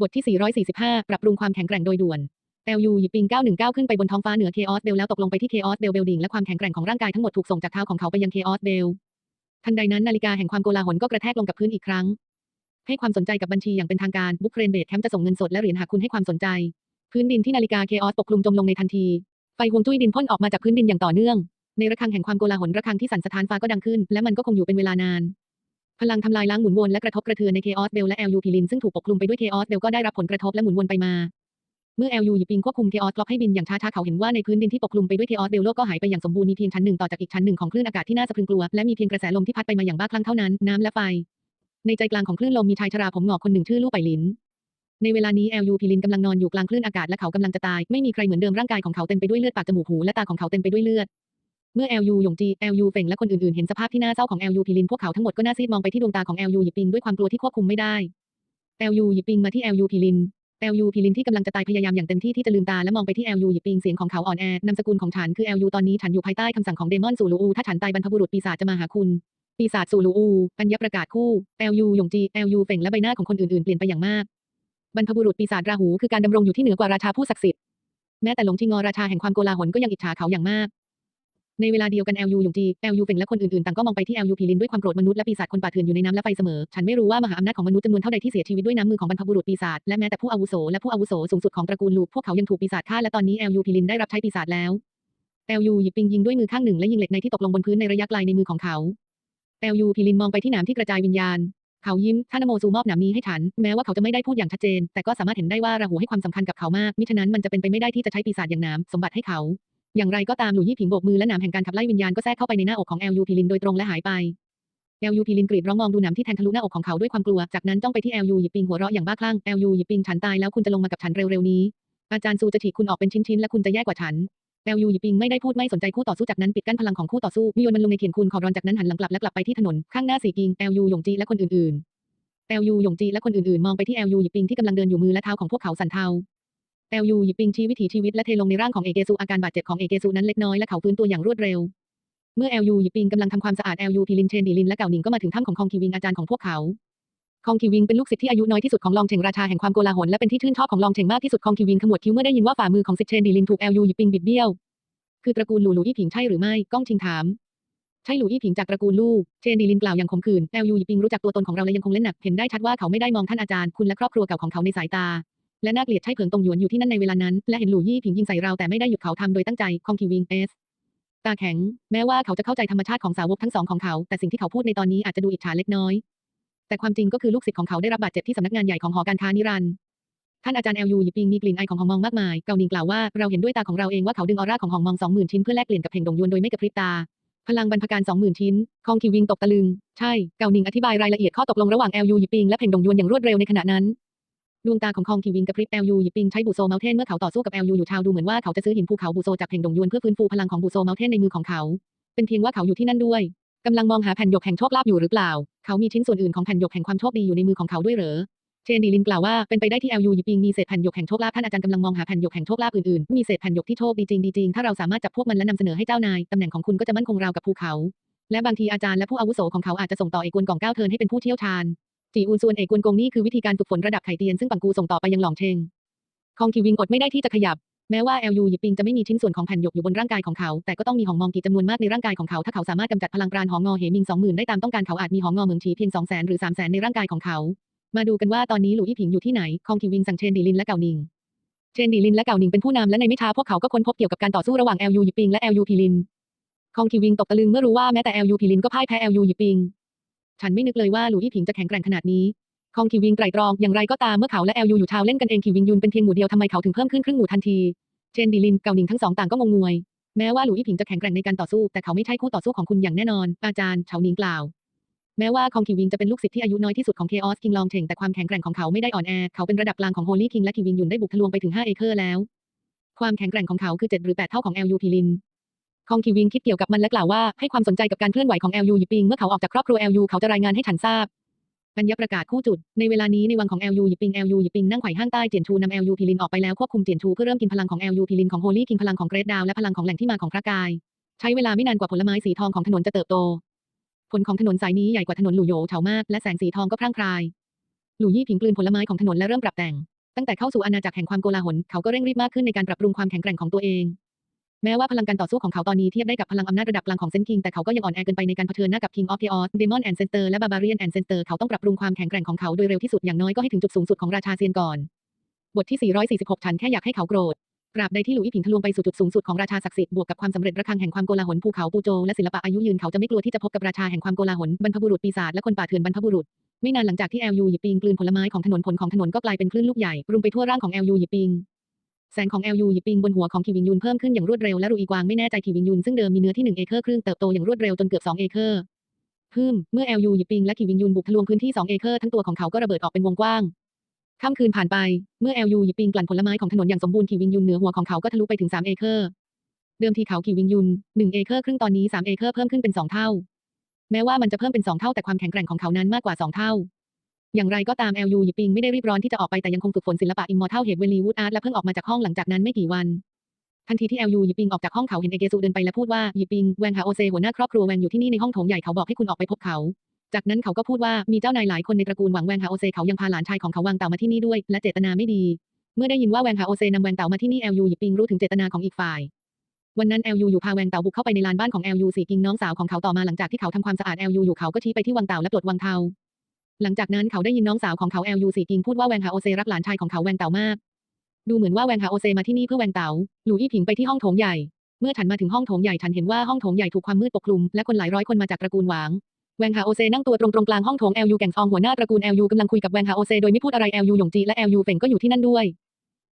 บทที่ 445 ปรับปรุงความแข็งแกร่งโดยด่วน LU หยิบปิง 919 ขึ้นไปบนท้องฟ้าเหนือ Chaos Bell แล้วตกลงไปที่ Chaos Bell Building และความแข็งแกร่งของร่างกายทั้งหมดถูกส่งจากเท้าของเขาไปยัง Chaos Bell ทันใดนั้นนาฬิกาแห่งความโกลาหลก็กระแทกลงกับพื้นอีกครั้ง ให้ความสนใจกับบัญชีอย่างเป็นทางการบุ๊กเรนเบดแคมป์จะส่งเงินสดและเหรียญหากคุณให้ความสนใจ พื้นดินที่นาฬิกา Chaos ปกคลุมจมลงในทันทีไฟฮวงจุ้ยดินพ่นออกมาจากพื้นดินอย่างต่อเนื่อง ในระฆังแห่งความโกลาหลระฆังที่สั่นสะท้านฟ้าก็ดังขึ้น และมันก็คงอยู่เป็นเวลานาน ลังทำลายล้างหมุนวนและกระทบกระเทือนใน Chaos Bell และ LU พิลินซึ่งถูกปกคลุมไปด้วย Chaos Bell ก็ได้รับผลกระทบและหมุนวนไปมา เมื่อ LU หยิบปิงควบคุม Chaos กล็อกให้บินอย่างช้าๆเขาเห็นว่าในพื้นดินที่ปกคลุมไปด้วย Chaos Bell โลกก็หายไปอย่างสมบูรณ์มีเพียงชั้นหนึ่งต่อจากอีกชั้นหนึ่งของคลื่นอากาศที่น่าสะพรึงกลัวและมีเพียงกระแสลมที่พัดไปมาอย่างบ้าคลั่งเท่านั้นน้ำและไฟในใจกลางของคลื่นลมมีชายชราผมงอกคนหนึ่งชื่อลู่ไปลินในเวลานี้ LU พิลินกำลังนอนอยู่กลางคลื่นอากาศและเขากำลังจะตาย ไม่มีใครเหมือนเดิมร่างกายของเขาเต็มไปด้วยเลือดปากจมูกหูและตาของเขาเต็มไปด้วยเลือด เมื่อ LU หยงจี LU เฟ่งและคนอื่นๆ เห็นสภาพที่น่าเศร้าของ LU พิลินพวกเขาทั้งหมดก็น่าซีดมองไปที่ดวงตาของ LU หยิบปิงด้วยความกลัวที่ควบคุมไม่ได้ LU หยิบปิงมาที่ LU พิลิน LU พิลินที่กำลังจะตายพยายามอย่างเต็มที่ที่จะลืมตาและมองไปที่ LU หยิบปิงเสียงของเขาอ่อนแอนามสกุลของฉันคือ LU ตอนนี้ฉันอยู่ภายใต้คำสั่งของเดมอนซูลูอูถ้าฉันตายบรรพบุรุษปีศาจจะมาหาคุณปีศาจซูลูอูปัญญประกาศคู่ LU หยงจี LU เฟ่งและใบหน้าของคนอื่นๆเปลี่ยนไปอย่างมากบรรพบุรุษปีศาจราหูคือการดำรงอยู่ที่เหนือกว่าราชาผู้ศักดิ์สิทธิ์แม้แต่หลงชิงอราชาแห่งความโกลาหลก็ยังอิจฉาเขาอย่างมาก ในเวลาเดียวกัน LU หยงจี LU เฟ่งและคนอื่นๆ ต่างก็มองไปที่ LU พีลินด้วยความโกรธมนุษย์และปีศาจคนป่าเถื่อนอยู่ในน้ำและไฟเสมอ ฉันไม่รู้ว่ามหาอำนาจของมนุษย์จำนวนเท่าใดที่เสียชีวิตด้วยน้ำมือของบรรพบุรุษปีศาจและแม้แต่ผู้อาวุโสและผู้อาวุโสสูงสุดของตระกูลลูกพวกเขายังถูกปีศาจฆ่าและตอนนี้ LU พีลินได้รับใช้ปีศาจแล้ว LU หยิบปิงยิงด้วยมือข้างหนึ่งและยิงเหล็กในที่ตกลงบนพื้นในระยะไกลในมือของเขา LU พีลินมองไปที่หนามที่กระจายวิญญาณเขายิ้มท่านนโมซูมอบหนามนี้ให้ฉัน แม้ว่าเขาจะไม่ได้พูดอย่างชัดเจน แต่ก็สามารถเห็นได้ว่าราหูให้ความสำคัญกับเขามาก มิฉะนั้นมันจะเป็นไปไม่ได้ที่จะใช้ปีศาจอย่างหนามสมบัติให้เขา อย่างไรก็ตามหลู่ยี่ผิงโบกมือและหนามแห่งการขับไล่วิญญาณก็แทรกเข้าไปในหน้าอกของ LU พีลินโดยตรงและหายไป LU พีลินกรีดร้องมองดูหนามที่แทงทะลุหน้าอกของเขาด้วยความกลัว จากนั้นจ้องไปที่ LU หยิบปิงหัวเราะอย่างบ้าคลั่ง LU หยิบปิงฉันตายแล้วคุณจะลงมากับฉันเร็วๆนี้ อาจารย์ซูจะฉีกคุณออกเป็นชิ้นๆและคุณจะแย่กว่าฉัน LU หยิบปิงไม่ได้พูดไม่สนใจคู่ต่อสู้จากนั้นปิดกั้นพลังของคู่ต่อสู้มีโยนมันลงในเขียนคุณขอรอนจากนั้นหันหลังกลับและกลับไปที่ถนนข้างหน้าสีกิง LU หยงจีและคนอื่นๆ LU หยงจีและคนอื่นๆมองไปที่ LU หยิบปิงที่กำลังเดินอยู่มือและเท้าของพวกเขาสั่นเทา LU หยิบปิงชี้วิถีชีวิตและเทลงในร่างของเอเกซูอาการบาดเจ็บของเอเกซูนั้นเล็กน้อยและเขาฟื้นตัวอย่างรวดเร็ว เมื่อ LU หยิบปิงกำลังทำความสะอาด LU พีลินเชนดีลินและเก่าหนิงก็มาถึงถ้ำของคองคีวิงอาจารย์ของพวกเขาคองคีวิงเป็นลูกศิษย์ที่อายุน้อยที่สุดของลองเชงราชาแห่งความโกลาหลและเป็นที่ชื่นชอบของลองเชงมากที่สุดคองคีวิงขมวดคิ้วเมื่อได้ยินว่าฝ่ามือของศิษย์เชนดีลินถูก LU หยิบปิงบิดเบี้ยวคือตระกูลหลู่หลู่อี้ผิงใช่หรือไม่ก้องชิงถามใช่หลูอี้ผิงจากตระกูลลู่เชนดีลินกล่าวอย่างขมขื่น LU หยิบปิงรู้จักตัวตนของเราและยังคงเล่นหนักเห็นได้ชัดว่าเขาไม่ได้มองท่านอาจารย์ คุณและครอบครัวเก่าของเขาในสายตา และน่าเกลียดใช่เผิงตงหยวนอยู่ที่นั่นในเวลานั้น และเห็นหลู่ยี่ผิงยิงใส่เราแต่ไม่ได้หยุดเขาทำโดยตั้งใจคองคิวิงเอสตาแข็ง แม้ว่าเขาจะเข้าใจธรรมชาติของสาวกทั้งสองของเขา แต่สิ่งที่เขาพูดในตอนนี้อาจจะดูอิจฉาเล็กน้อย แต่ความจริงก็คือลูกศิษย์ของเขาได้รับบาดเจ็บที่สำนักงานใหญ่ของหอการค้านิรันดร์ท่านอาจารย์เอลยูหยิบปิงมีกลิ่นไอของหองมองมากมายเกาหนิงกล่าวว่าเราเห็นด้วยตาของเราเองว่าเขาดึงออร่าของหองมองสองหมื่นชิ้นเพื่อแลกเปลี่ยนกับเพ่งดงยวนโดยไม่กระพริบตา พลังบรรพการสองหมื่นชิ้น คองคิวิงตกตะลึง ใช่ เกาหนิงอธิบายรายละเอียดข้อตกลงระหว่าง LU หยิบปิงและเพ่งดงยวนอย่างรวดเร็วในขณะนั้น ดวงตาของคองคิวิงกระพริบ LU หยิบปิงใช้บูโซเมลเทนเมื่อเขาต่อสู้กับ LU อยู่ชาวดูเหมือนว่าเขาจะซื้อหินภูเขาบูโซจากเพ่งดงยวนเพื่อฟื้นฟูพลังของบูโซเมลเทนในมือของเขา เป็นเพียงว่าเขาอยู่ที่นั่นด้วยกำลังมองหาแผ่นหยกแห่งโชคลาภอยู่หรือเปล่า เขามีชิ้นส่วนอื่นของแผ่นหยกแห่งความโชคดีอยู่ในมือของเขาด้วยเหรอเชนดีลินกล่าวว่าเป็นไปได้ที่ LU หยิบปิงมีเศษแผ่นหยกแห่งโชคลาภท่านอาจารย์กำลังมองหาแผ่นหยกแห่งโชคลาภอื่นๆมีเศษแผ่นหยกที่โชคดีจริงดีจริงถ้าเราสามารถจับพวกมันและนำเสนอให้เจ้านายตำแหน่งของคุณก็จะมั่นคงราวกับภูเขา และบางทีอาจารย์และผู้อาวุโสของเขาอาจจะส่งต่อเอกวนกองก้าวเทินให้เป็นผู้เชี่ยวชาญ จีอุนส่วนเอกวนกงนี่คือวิธีการฝึกฝนระดับไข่เตียนซึ่งปังกูส่งต่อไปยังหลองเชงคองคิวิงอดไม่ได้ที่จะขยับ แม้ว่า LU หยิบปิงจะไม่มีชิ้นส่วนของแผ่นหยกอยู่บนร่างกายของเขา แต่ก็ต้องมีหองมองกี่จำนวนมากในร่างกายของเขา ถ้าเขาสามารถกำจัดพลังปราณหองอเหมิง20,000ได้ตามต้องการเขาอาจมีหองอเหมืองฉีเพียง200,000หรือ300,000ในร่างกายของเขา มาดูกันว่าตอนนี้หลู่อี้ผิงอยู่ที่ไหน คองคิวิงสั่งเชนดีลินและเก่าหนิง เชนดีลินและเก่าหนิงเป็นผู้นำและในไม่ช้าพวกเขาก็ค้นพบเกี่ยวกับการต่อสู้ระหว่าง LU หยิบปิงและ LU พีลิน คองคิวิงตกตะลึงเมื่อรู้ว่าแม้แต่ LU พีลินก็พ่ายแพ้ LU หยิบปิง ฉันไม่นึกเลยว่าหลู่อี้ผิงจะแข็งแกร่งขนาดนี้ คองคิวิงไตรตรองอย่างไรก็ตามเมื่อเขาและ LU อยู่ชาวเล่นกันเองคิวิงยุนเป็นเพียงหมู่เดียวทำไมเขาถึงเพิ่มขึ้นครึ่งหมู่ทันทีเชนดีลินเกาหนิงทั้งสองต่างก็งงงวย แม้ว่าหลู่อี้ผิงจะแข็งแกร่งในการต่อสู้ แต่เขาไม่ใช่คู่ต่อสู้ของคุณอย่างแน่นอน อาจารย์เฉาหนิงกล่าว แม้ว่าคองคิวิงจะเป็นลูกศิษย์ที่อายุน้อยที่สุดของ Chaos King ลองเชงแต่ความแข็งแกร่งของเขาไม่ได้อ่อนแอเขาเป็นระดับกลางของ Holy King และคิวิงยุนได้บุกทะลวงไปถึง5เอเคอร์แล้ว ความแข็งแกร่งของเขาคือ7หรือ8เท่าของ LU พิลิน คองคิวิงคิดเกี่ยวกับมันและกล่าวว่าให้ความสนใจกับการเคลื่อนไหวของ LU หยิปิงเมื่อเขาออกจากครอบครัว LU เขาจะรายงานให้ฉันทราบปัญญาประกาศคู่จุด ในเวลานี้ในวังของ LU หยิปิง LU หยิปิงนั่งไขว่ห้างใต้เจียนชูนำ LU พิลินออกไปแล้วควบคุมเจียนชูเพื่อเริ่มกินพลังของ LU พิลินของ Holy King พลังของเกรดดาวและพลังของแหล่งที่มาของพระกาย ใช้เวลาไม่นานกว่าผลไม้สีทองของถนนจะเติบโต ผลของถนนสายนี้ใหญ่กว่าถนนหลู่โยเฉามากและแสงสีทองก็พร่างพราย หลู่ยี่ผิงกลืนผลไม้ของถนนและเริ่มปรับแต่ง ตั้งแต่เข้าสู่อาณาจักรแห่งความโกลาหลเขาก็เร่งรีบมากขึ้นในการปรับปรุงความแข็งแกร่งของตัวเอง แม้ว่าพลังการต่อสู้ของเขาตอนนี้เทียบได้กับพลังอำนาจระดับกลางของเซนคิงแต่เขาก็ยังอ่อนแอเกินไปในการเผชิญหน้ากับ King of Chaos Demon and Center และ Barbarian and Center เขาต้องปรับปรุงความแข็งแกร่งของเขาโดยเร็วที่สุดอย่างน้อยก็ให้ถึงจุดสูงสุดของราชาเซียนก่อน บทที่ 446 ฉันแค่อยากให้เขาโกรธตราบใดที่หลุยส์ผิงทะลวงไปสู่จุดสูงสุดของราชาศักดิ์สิทธิ์บวกกับความสำเร็จระฆังแห่งความโกลาหลภูเขาปูโจและศิลปะอายุยืนเขาจะไม่กลัวที่จะพบกับราชาแห่งความโกลาหลบรรพบุรุษปีศาจและคนป่าเถื่อนบรรพบุรุษไม่นานหลังจากที่แอลยูหยิบปิงกลืนผลไม้ของถนนผลของถนนก็กลายเป็นคลื่นลูกใหญ่รุมไปทั่วร่างของแอลยูหยิบปิง แสงของแอลยูหยิบปิงบนหัวของคิวิงยุนเพิ่มขึ้นอย่างรวดเร็วและรูอีกวางไม่แน่ใจคิวิงยุนซึ่งเดิมมีเนื้อที่1เอเคอร์ครึ่งเติบโตอย่างรวดเร็วจนเกือบ2เอเคอร์พึ่มเมื่อแอลยูหยิบปิงและคิวิงยุนบุกทะลวงพื้นที่2เอเคอร์ทั้งตัวของเขาก็ระเบิดออกเป็นวงกว้างค่ำคืนผ่านไปเมื่อแอลยูหยิบปิงกลั่นผลไม้ของถนนอย่างสมบูรณ์ขีวิงยุนเหนือหัวของเขาก็ทะลุไปถึง3เอเคอร์เดิมทีเขาขีวิงยุน1เอเคอร์ครึ่งตอนนี้3เอเคอร์เพิ่มขึ้นเป็น2เท่า แม้ว่ามันจะเพิ่มเป็น2เท่าแต่ความแข็งแกร่งของเขานั้นมากกว่า2เท่า อย่างไรก็ตามแอลยูหยิปิงไม่ได้รีบร้อนที่จะออกไปแต่ยังคงฝึกฝนศิลปะอิมมอร์ทัลเฮดเวลีวูดอาร์ตและเพิ่งออกมาจากห้องหลังจากนั้นไม่กี่วันทันทีที่แอลยูหยิปิงออกจากห้องเขาเห็นเอเกซูเดินไปและพูดว่าหยิปิงแวงหาโอเซหัวหน้าครอบครัวแวงอยู่ที่นี่ในห้องโถงใหญ่เขาบอกให้คุณออกไปพบเขา จากนั้นเขาก็พูดว่ามีเจ้านายหลายคนในตระกูลหวังแวงหาโอเซเขายังพาหลานชายของเขาวางเต่ามาที่นี่ด้วย และเจตนาไม่ดี เมื่อได้ยินว่าแวงหาโอเซนำแวงเต่ามาที่นี่แอลยูหยิปิงรู้ถึงเจตนาของอีกฝ่าย วันนั้นแอลยูอยู่พาแวงเต่าบุกเข้าไปในลานบ้านของแอลยูสี่กิงน้องสาวของเขาต่อมาหลังจากที่เขาทำความสะอาดแอลยูอยู่เขาก็ชี้ไปที่วังเต่าและปลดวังเทา หลังจากนั้นเขาได้ยินน้องสาวของเขาแอลยูสี่กิงพูดว่าแวงหาโอเซรักหลานชายของเขาแวงเต่ามาก ดูเหมือนว่าแวงหาโอเซมาที่นี่เพื่อแวงเต่าหลูอี้ผิงไปที่ห้องโถงใหญ่ เมื่อฉันมาถึงห้องโถงใหญ่ฉันเห็นว่าห้องโถงใหญ่ถูกความมืดปกคลุมและคนหลายร้อยคนมาจากตระกูลหวางแวงหาโอเซนั่งตัวตรงตรงกลางห้องโถง LU แก่งซองหัวหน้าตระกูล LU กำลังคุยกับแวงหาโอเซโดยไม่พูดอะไร LU หยงจีและ LU เฟ่งก็อยู่ที่นั่นด้วย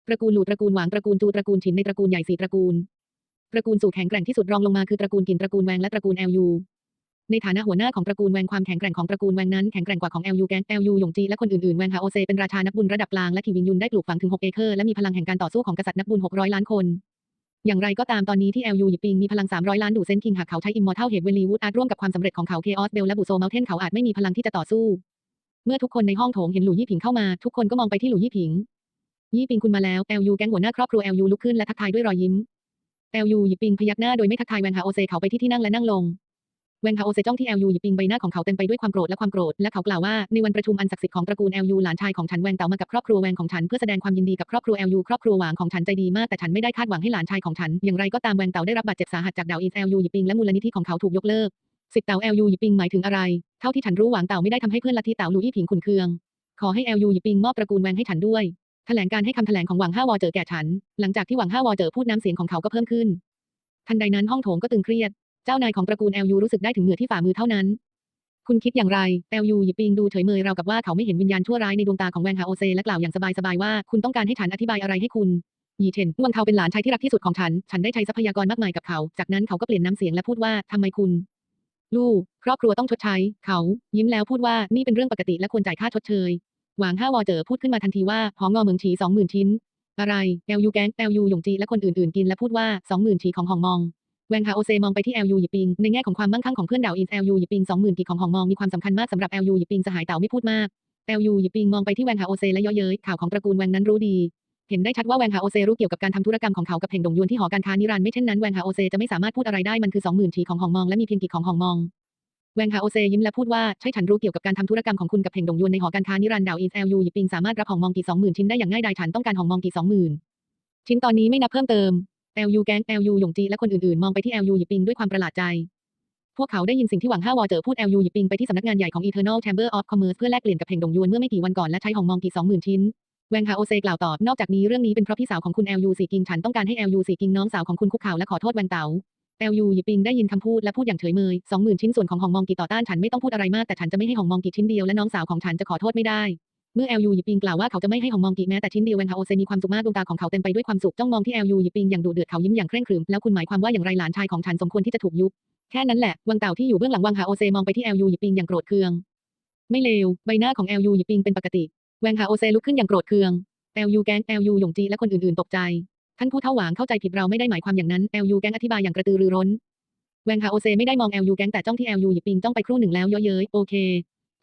ตระกูลหลู่ตระกูลหวางตระกูลจูตระกูลฉินในตระกูลใหญ่สี่ตระกูลตระกูลสู่แข็งแกร่งที่สุดรองลงมาคือตระกูลกินตระกูลแวงและตระกูล LU ในฐานะหัวหน้าของตระกูลแวงความแข็งแกร่งของตระกูลแวงนั้นแข็งแกร่งกว่าของ LU แก๊ง LU หยงจีและคนอื่นๆ แวงหาโอเซเป็นราชานักบุญระดับกลางและคิวิงยุนได้ปลูกฝังถึง 6 เอเคอร์และมีพลังแห่งการต่อสู้ของกษัตริย์นักบุญ 600 ล้านคน อย่างไรก็ตามตอนนี้ที่ LU หยิบปิงมีพลัง 300 ล้านดูเซนคิงหากเขาใช้ Immortal Head เวลีวูดอาร์ร่วมกับความสำเร็จของเขา Chaos Bell และบุโซเมลเทนเขาอาจไม่มีพลังที่จะต่อสู้ เมื่อทุกคนในห้องโถงเห็นหลู่ยี่ผิงเข้ามาทุกคนก็มองไปที่หลู่ยี่ผิง ยี่ปิงคุณมาแล้ว LU แก๊งหัวหน้าครอบครัว LU ลุกขึ้นและทักทายด้วยรอยยิ้ม LU หยิบปิงพยักหน้าโดยไม่ทักทายแวงฮาโอเซเขาไปที่ที่นั่งและนั่งลง แวงฮาโอเซจ้องที่ LU หยิบปิงใบหน้าของเขาเต็มไปด้วยความโกรธและความโกรธ และเขากล่าวว่าในวันประชุมอันศักดิ์สิทธิ์ของตระกูล LU หลานชายของฉันแวงเต่ามากับครอบครัวแวงของฉันเพื่อแสดงความยินดีกับครอบครัว LU ครอบครัวหวางของฉันใจดีมากแต่ฉันไม่ได้คาดหวังให้หลานชายของฉัน อย่างไรก็ตามแวงเต่าได้รับบาดเจ็บสาหัสจากดาวอิน LU หยิบปิงและมูลนิธิของเขาถูกยกเลิกสิทธิ์เต่า LU หยิบปิงหมายถึงอะไรเท่าที่ฉันรู้หวางเต่าไม่ได้ทำให้เพื่อนลัทธิเต่าลูอี้ผิงขุนเคือง ขอให้ LU หยิบปิงมอบตระกูลแวงให้ฉันด้วยแถลงการให้คำแถลงของหวังห้าวอเจอแก่ฉัน หลังจากที่หวังห้าวอเจอพูดน้ำเสียงของเขาก็เพิ่มขึ้นทันใดนั้นห้องโถงก็ตึงเครียด เจ้านายของตระกูล LU รู้สึกได้ถึงเหนื่อที่ฝ่ามือเท่านั้น คุณคิดอย่างไร LU หยิบปิงดูเฉยเมยเรากับว่าเขาไม่เห็นวิญญาณชั่วร้ายในดวงตาของแวงฮาโอเซและกล่าวอย่างสบายๆว่าคุณต้องการให้ฉันอธิบายอะไรให้คุณหยีเทนวังเทาเป็นหลานชายที่รักที่สุดของฉัน ฉันได้ใช้ทรัพยากรมากมายกับเขา จากนั้นเขาก็เปลี่ยนน้ำเสียงและพูดว่าทำไมคุณ ลูก ครอบครัวต้องชดใช้ เขา ยิ้มแล้วพูดว่านี่เป็นเรื่องปกติและควรจ่ายค่าชดเชย หวางห้าวอเจอพูดขึ้นมาทันทีว่าหองอเมืองฉีสองหมื่นชิ้น อะไรแอลยูแก๊งแอลยูหยงจีและคนอื่นๆ กินและพูดว่าสองหมื่นฉีของหองมอง แวงฮาโอเซมองไปที่แอลยูหยิปิง ในแง่ของความมั่งคั่งของเพื่อนดาวอินแอลยูหยิปิงสองหมื่นกีของหองมองมีความสำคัญมากสำหรับแอลยูหยิปิงสหายเต่าไม่พูดมากแอลยูหยิปิงมองไปที่แวงฮาโอเซและเย่อเย้ยข่าวของตระกูลแวงนั้นรู้ดี เห็นได้ชัดว่าแวงฮาโอเซรู้เกี่ยวกับการทำธุรกรรมของเขากับเพ่งดงยวนที่หอการค้านิรันไม่เช่นนั้นแวงฮาโอเซจะไม่สามารถพูดอะไรได้มันคือสองหมื่นฉีของหองมองและมีเพียงกีของหองมองแวงฮาโอเซยิ้มและพูดว่าใช่ฉันรู้เกี่ยวกับการทำธุรกรรมของคุณกับเพ่งดงยวนในหอการค้านิรันดาวอินแอลยูหยิปิงสามารถรับหองมองกี่สองหมื่นชิ้นได้อย่างง่ายดายฉันต้องการหองมองกี่สองหมื่นชิ้นตอนนี้ไม่นับเพิ่มเติม LU แก๊ง LU หยงจีและคนอื่นๆ มองไปที่ LU หยิบปิงด้วยความประหลาดใจ พวกเขาได้ยินสิ่งที่หวังห้าวอเจอพูด LU หยิบปิงไปที่สำนักงานใหญ่ของ Eternal Chamber of Commerce เพื่อแลกเปลี่ยนกับเพ่งดงยวนเมื่อไม่กี่วันก่อนและใช้หองมองกี่สองหมื่นชิ้น แวงฮาโอเซกล่าวต่อนอกจากนี้เรื่องนี้เป็นเพราะพี่สาวของคุณ LU สีกิงฉันต้องการให้ LU สีกิงน้องสาวของคุณคุกเข่าและขอโทษแวงเต๋า LU หยิบปิงได้ยินคำพูดและพูดอย่างเฉยเมยสองหมื่นชิ้นส่วนของหองมองกี่ต่อต้านฉันไม่ต้องพูดอะไรมากแต่ฉันจะไม่ให้หองมองกี่ชิ้นเดียวและน้องสาวของฉันจะขอโทษไม่ได้ มื่อ LU หยิบปิงกล่าวว่าเขาจะไม่ให้หองมองกีแม้แต่ชิ้นเดียวแวงฮาโอเซมีความสุขมากดวงตาของเขาเต็มไปด้วยความสุขจ้องมองที่ LU หยิบปิงอย่างดุเดือดเขายิ้มอย่างเคร่งครึมแล้วคุณหมายความว่าอย่างไรหลานชายของฉันสมควรที่จะถูกยุบแค่นั้นแหละวังเต่าที่อยู่เบื้องหลังวังฮาโอเซมองไปที่ LU หยิบปิงอย่างโกรธเคือง ไม่เลวใบหน้าของ LU หยิบปิงเป็นปกติแวงฮาโอเซลุกขึ้นอย่างโกรธเคือง LU แก๊ง LU หยงจีและคนอื่นๆตกใจท่านผู้เท่าหวางเข้าใจผิดเราไม่ได้หมายความอย่างนั้น LU แก๊งอธิบายอย่างกระตือรือร้นแวงฮาโอเซไม่ได้มอง LU แก๊งแต่จ้องที่ LU หยิบปิงจ้องไปครู่หนึ่งแล้วเย้ยเย้ยโอเค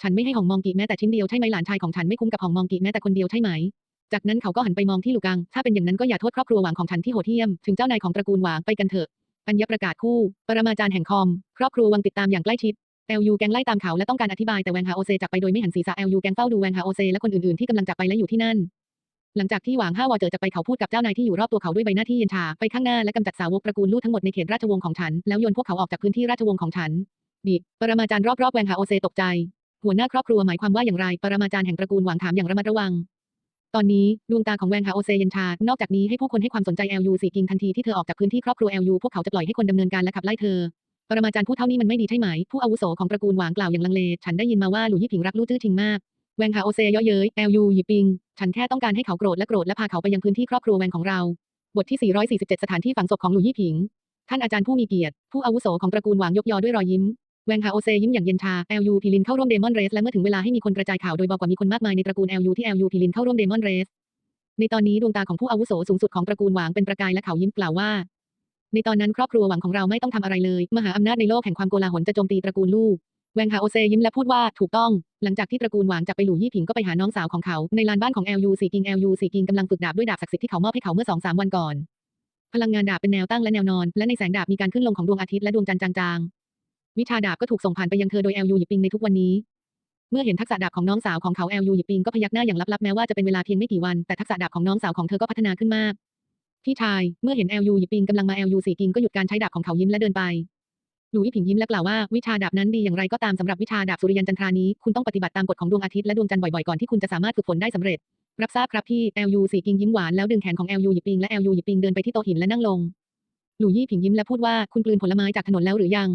ฉันไม่ให้หองมองกีแม้แต่ชิ้นเดียวใช่ไหมหลานชายของฉันไม่คุ้มกับหองมองกีแม้แต่คนเดียวใช่ไหม จากนั้นเขาก็หันไปมองที่ลูกัง ถ้าเป็นอย่างนั้นก็อย่าโทษครอบครัวหวางของฉันที่โหดเหี้ยม ถึงเจ้านายของตระกูลหวางไปกันเถอะอัญญประกาศคู่ ปรมาจารย์แห่งคอม ครอบครัววังติดตามอย่างใกล้ชิดเอลยูแกงไล่ตามเขาและต้องการอธิบายแต่แวงฮาโอเซจากไปโดยไม่หันศีรษะเอลยูแกงเฝ้าดูแวงฮาโอเซและคนอื่นๆที่กำลังจากไปและอยู่ที่นั่น หลังจากที่หวางห้าวอเจอจากไปเขาพูดกับเจ้านายที่อยู่รอบตัวเขาด้วยใบหน้าที่เย็นชาไปข้างหน้าและกำจัดสาวกตระกูลลู่ทั้งหมดในเขตราชวงศ์ของฉันแล้วโยนพวกเขาออกจากพื้นที่ราชวงศ์ของฉันบิปรมาจารย์รอบๆแวงฮาโอเซตกใจ หัวหน้าครอบครัวหมายความว่าอย่างไร ปรมาจารย์แห่งตระกูลหวางถามอย่างระมัดระวัง ตอนนี้ดวงตาของแวงฮาโอเซเย็นชา นอกจากนี้ให้ผู้คนให้ความสนใจ LU สีกิงทันทีที่เธอออกจากพื้นที่ครอบครัว LU พวกเขาจะปล่อยให้คนดำเนินการและขับไล่เธอ ปรมาจารย์พูดเท่านี้มันไม่ดีใช่ไหม ผู้อาวุโสของตระกูลหวางกล่าวอย่างลังเล ฉันได้ยินมาว่าหลู่ยี่ผิงรักลู่จื้อทิงมากแวงฮาโอเซย่อเย้ย LU หยิปิง ฉันแค่ต้องการให้เขาโกรธและโกรธและพาเขาไปยังพื้นที่ครอบครัวแวงของเรา บทที่ 447 สถานที่ฝังศพของหลู่ยี่ผิง ท่านอาจารย์ผู้มีเกียรติ ผู้อาวุโสของตระกูลหวางยกยอด้วยรอยยิ้ม แวงฮาโอเซยิ้มอย่างเย็นชา LU พีลินเข้าร่วมเดมอนเรสและเมื่อถึงเวลาให้มีคนกระจายข่าวโดยบอกว่ามีคนมากมายในตระกูล LU ที่ LU พีลินเข้าร่วมเดมอนเรสในตอนนี้ดวงตาของผู้อาวุโสสูงสุดของตระกูลหวางเป็นประกายและเขายิ้มกล่าวว่า ในตอนนั้นครอบครัวหวังของเราไม่ต้องทำอะไรเลย มหาอำนาจในโลกแห่งความโกลาหลจะโจมตีตระกูลลูกแวงฮาโอเซยิ้มและพูดว่าถูกต้อง หลังจากที่ตระกูลหวางจากไปหลู่ยี่ผิงก็ไปหาน้องสาวของเขาในลานบ้านของ LU สีกิง LU สีกิงกำลังฝึกดาบด้วยดาบศักดิ์สิทธิ์ที่เขามอบให้เขาเมื่อสองสามวันก่อน พลังงานดาบเป็นแนวตั้งและแนวนอน และในแสงดาบมีการขึ้นลงของดวงอาทิตย์และดวงจันทร์จาง วิชาดาบก็ถูกส่งผ่านไปยังเธอโดย LU หยิบปิงในทุกวันนี้ เมื่อเห็นทักษะดาบของน้องสาวของเขา LU หยิบปิงก็พยักหน้าอย่างลับๆแม้ว่าจะเป็นเวลาเพียงไม่กี่วันแต่ทักษะดาบของน้องสาวของเธอก็พัฒนาขึ้นมาก พี่ชาย เมื่อเห็น LU หยิบปิงกำลังมา LU สีกิงก็หยุดการใช้ดาบของเขายิ้มและเดินไปหลุยผิงยิ้มและกล่าวว่าวิชาดาบนั้นดีอย่างไรก็ตามสำหรับวิชาดาบสุริยันจันทรานี้คุณต้องปฏิบัติตามกฎของดวงอาทิตย์และดวงจันทร์บ่อยๆก่อนที่คุณจะสามารถฝึกฝนได้สำเร็จ รับทราบครับพี่ LU สีกิงยิ้มหวานแล้วดึงแขนของ LU หยิบปิงและ LU หยิบปิงเดินไปที่โต๊ะหินและนั่งลง หลู่ยี่ผิงยิ้มและพูดว่าคุณกลืนผลไม้จากถนนแล้วหรือยัง